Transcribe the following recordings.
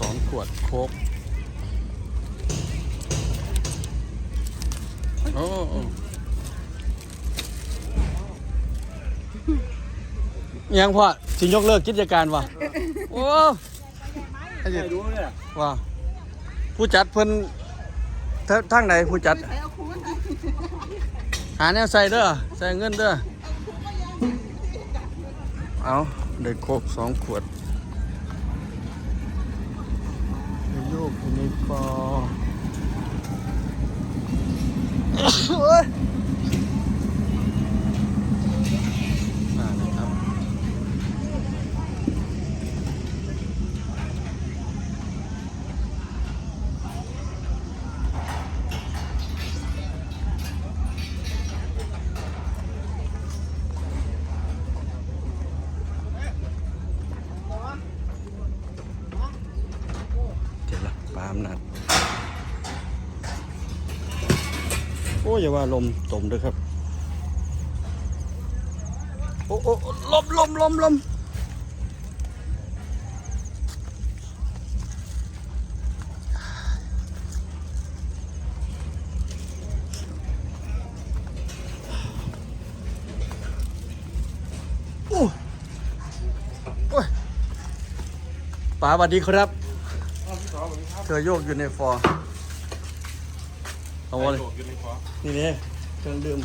สองขวดโค้กโอ้โอ้ยังพ่อสิยกเลิกกิจการวะโอ้ใครรู้เนี่ยว่าผู้จัดเพิ่นเท่าทางไหนผู้จัด หาแนวใส่เด้อใส่เงินเด้อเอาได้โคกสองขวดไปโยก อยู่ในคอามนัด โอ้อย่าว่าลมตมด้วยครับ โอ้โอ้ลมลมลมลมโอ้ยป๋าสวัสดีครับ เธอโยกอยู่ในฟอร์เอาวะเลยนี่เนี่ยเครื่องดื่ม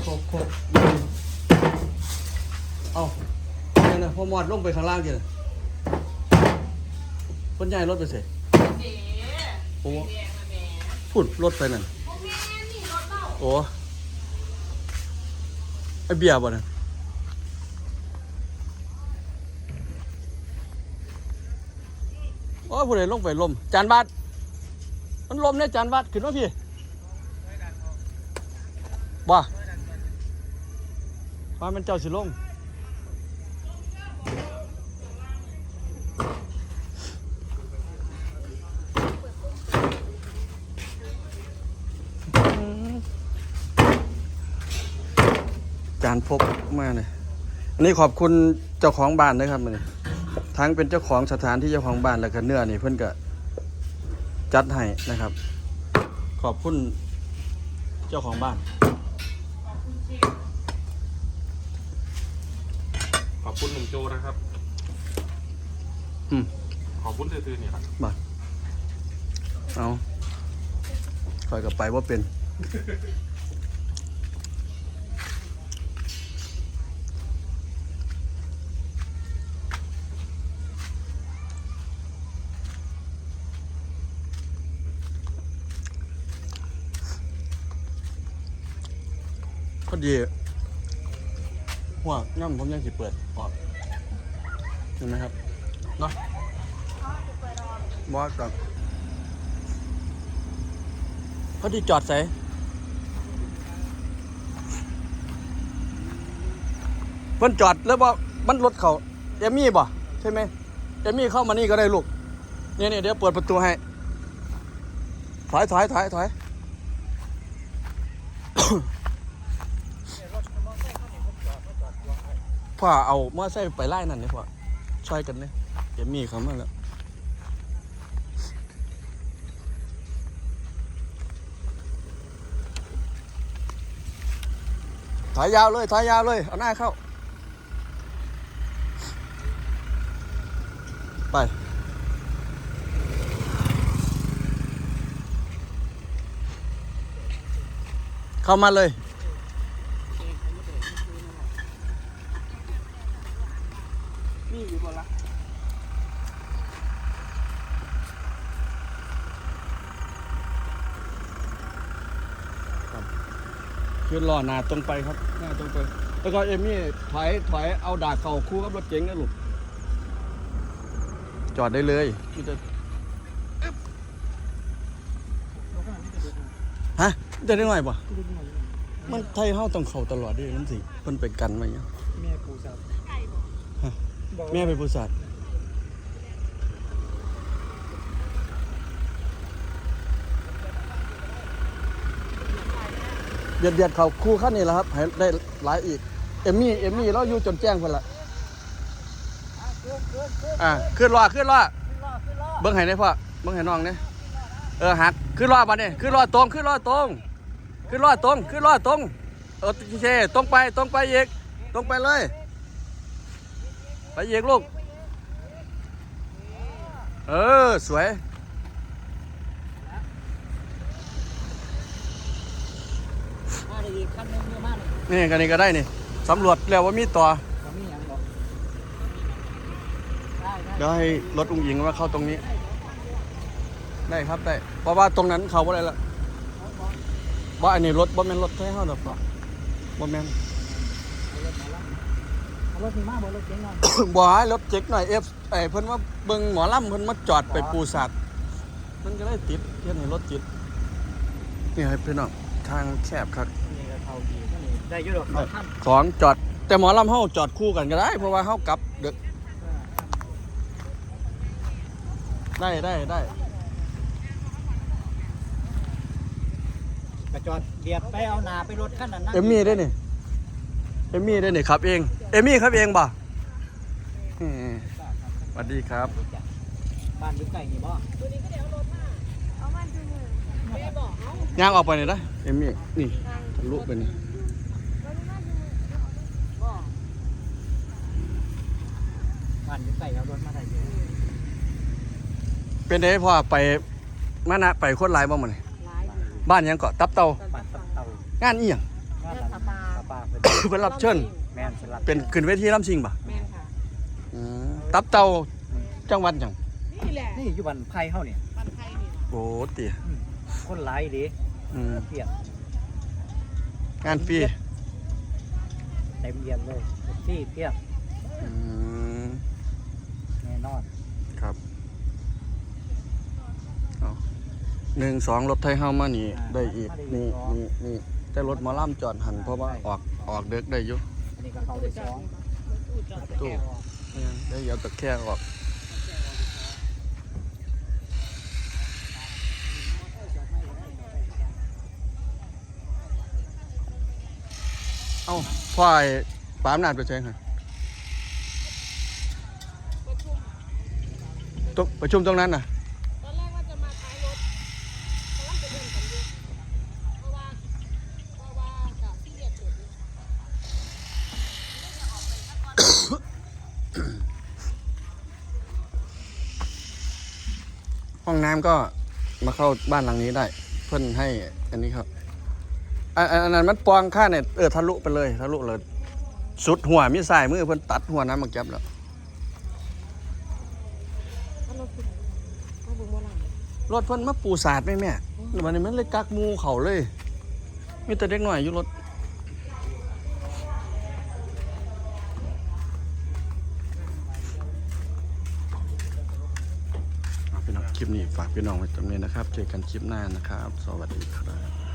โคกโคกเอาเนี่ยนะพอหมอดลงไปข้างล่างกี่นะคนใหญ่รถไปเสร็จโอ้พูดรถไปนั่นโอ้ไอเบียร์บ่เนี่ยโอ้ ยผู้ใดลงไปลมจานบาทมันลมเนี่ยจานบาทขึ้นมาพี่บ่ว่ามันเจ้าสิลงจานพกมาเนี่ยอันนี้ขอบคุณเจ้าของบ้านนะครับมันนี่ ทั้งเป็นเจ้าของสถานที่เจ้าของบ้านแล้วก็เนื้อนี่เพิ่นก็จัดให้นะครับ ขอบคุณเจ้าของบ้าน ขอบคุณหนุ่มโจนะครับ อืมขอบคุณซื่อๆนี่แหละบ้านเอาคอยกับไปว่าเป็น พอดีหัวง่ำผมยังสิเปิดออกเห็นไหมครับเนาะบอสก่อนพอดีจอดใส่เพิ่นจอดแล้วบ่มันรถเขาเอมี่บ่ใช่ไหมเอมมี่เข้ามานี่ก็ได้ลูกเนี่ยเนี่ยเดี๋ยวเปิดประตูให้ ถอยถอยถอยถอย พ่อเอามอไซค์ไปไล่นั่นเนี่ยพ่อช่วยกันเนี่ยเดี๋ยวมีเขามาแล้วถอยยาวเลยถอยยาวเลย เอาหน้าเข้า ไป เข้ามาเลย นี่อยู่บนละขึ้นล้อหน้าตรงไปครับหน้าตรงไป แล้วก็เอมี่ถอยถอยเอาดากเข่าคู่กับรถเก๋งนะลูกจอดได้เลยมีแต่ฮะได้ได้หน่อยปะมันไทยเฮาต้องเข่าตลอดเด้วยนั่นสิเพิ่นไปกันมาเนี่ยแม่ปูสับฮะบอก แม่เป็นผู้สัตว์เบียดเบียดเขาคู่ขั้นนี้แหละครับให้ได้หลายอีก เอมมี่ เอมมี่เราอยู่จนแจ้งเพิ่นละอ่าขึ้นล้อขึ้นล้อขึ้นล้อขึ้นล้อเบิ้งให้ได้พ่อเบิ้งให้น้องเนี่ยเออหักขึ้นรอมาเนี่ยขึ้นรอตรงขึ้นรอตรงขึ้นรอตรงขึ้นรอตรงเออโอเคตรงไปตรงไปอีกตรงไปเลย ไปอีกลูก เออ สวย มาได้อีกขั้นหนึงเยอะมากเลยนี่กันนี่ก็ได้นี่สำรวจแล้วว่ามีต่อเขามีอย่างบอกได้ได้เดี๋ยวให้รถอุ้งยิงว่าเข้าตรงนี้ ได้ครับได้เพราะว่าตรงนั้นเขาว่าอะไรละว่าอันนี้รถบ่แม่นรถใช้เฮาดอกบ่แม่นเอา รถมีมากบ่รถเก๋งหน่อยบ่ให้รถเจ๊กหน่อยเอฟไอ้เพิ่นว่าเบิ่งหมอลำเพิ่นมาจอดไปปูสัตว์มันก็เลยติดเฮ็ดให้รถติดนี่ให้พี่น้องทางแคบครับนี่ก็เข้าดีก็นี่ได้อยุดอกเขาท่านสองจอด แต่หมอลำเฮาจอดคู่กันก็ได้ เพราะว่าเฮากลับดึกได้ได้ได้กระจอดเบียดไปเอาหนาไปรถขั้นนั้นนั่งเอมมี่ได้นี่เอมมี่ได้นี่ครับเอง เอมมี่ครับเองบ่อืมสวัสดีครับ บ้านอยู่ใกล้นี่บ่ย่างออกไปหน่อยนะเอมมี่นี่ทะลุไปนี่บ้านอยู่ใกล้เอารถมาได้เยอะเป็นไงพ่อไปมานะไปโคตรหลายบ่หมันบ้านหยังเกาะตับเตาบ้านตับเตางานอีหยังงานนั้นปลาปลาเป็นเพิ่นรับเชิญ แม่นสลับเป็นขึ้นเวทีลำชิงป่ะแม่นค่ะอืมตับเตาจังหวัดหยังนี่แหละนี่อยู่บ้านไผ่เฮาเนี่ยปันไทยนี่โอ้เตี๋ยคนหลายดีอืมเปียกงานฟรีเต็มเยียมเลยที่เปียกอืมแน่นอนครับเอาหนึ่งสองรถไทยเฮามานี่ได้อีกนี่นี่นี่แต่รถหมอลำจอดหันเพราะว่าออกออกเด็กได้อยู่ อันนี้ก็เข้าได้สองตู้ได้เดี๋ยวตะแคงออกเอ้าพ่อไอ้ปามนาดไปใช่ไหมประชุมตรงนั้นน่ะ ตอนแรกว่าจะมาท้ายรถกำลังจะเดินกันอยู่เพราะว่าเพราะว่ากับที่เรียกเกิดอยู่ ห้องน้ำก็มาเข้าบ้านหลังนี้ได้ เพิ่นให้อันนี้ครับอันนั้นมันปองค่าเนี่ยเออทะลุไปเลยทะลุเลยสุดหัวมีสายมือเพิ่นตัดหัวน้ำมาเก็บแล้วรถเพิ่นมาปูสาดไหมแม่วันนี้มันเลยกักมูเขาเลย มีแต่เด็กหน่อยอยู่รถเอาพี่น้องคลิปนี้ ฝากพี่น้องไว้ตรงนี้นะครับ เจอกันคลิปหน้านะครับ สวัสดีครับ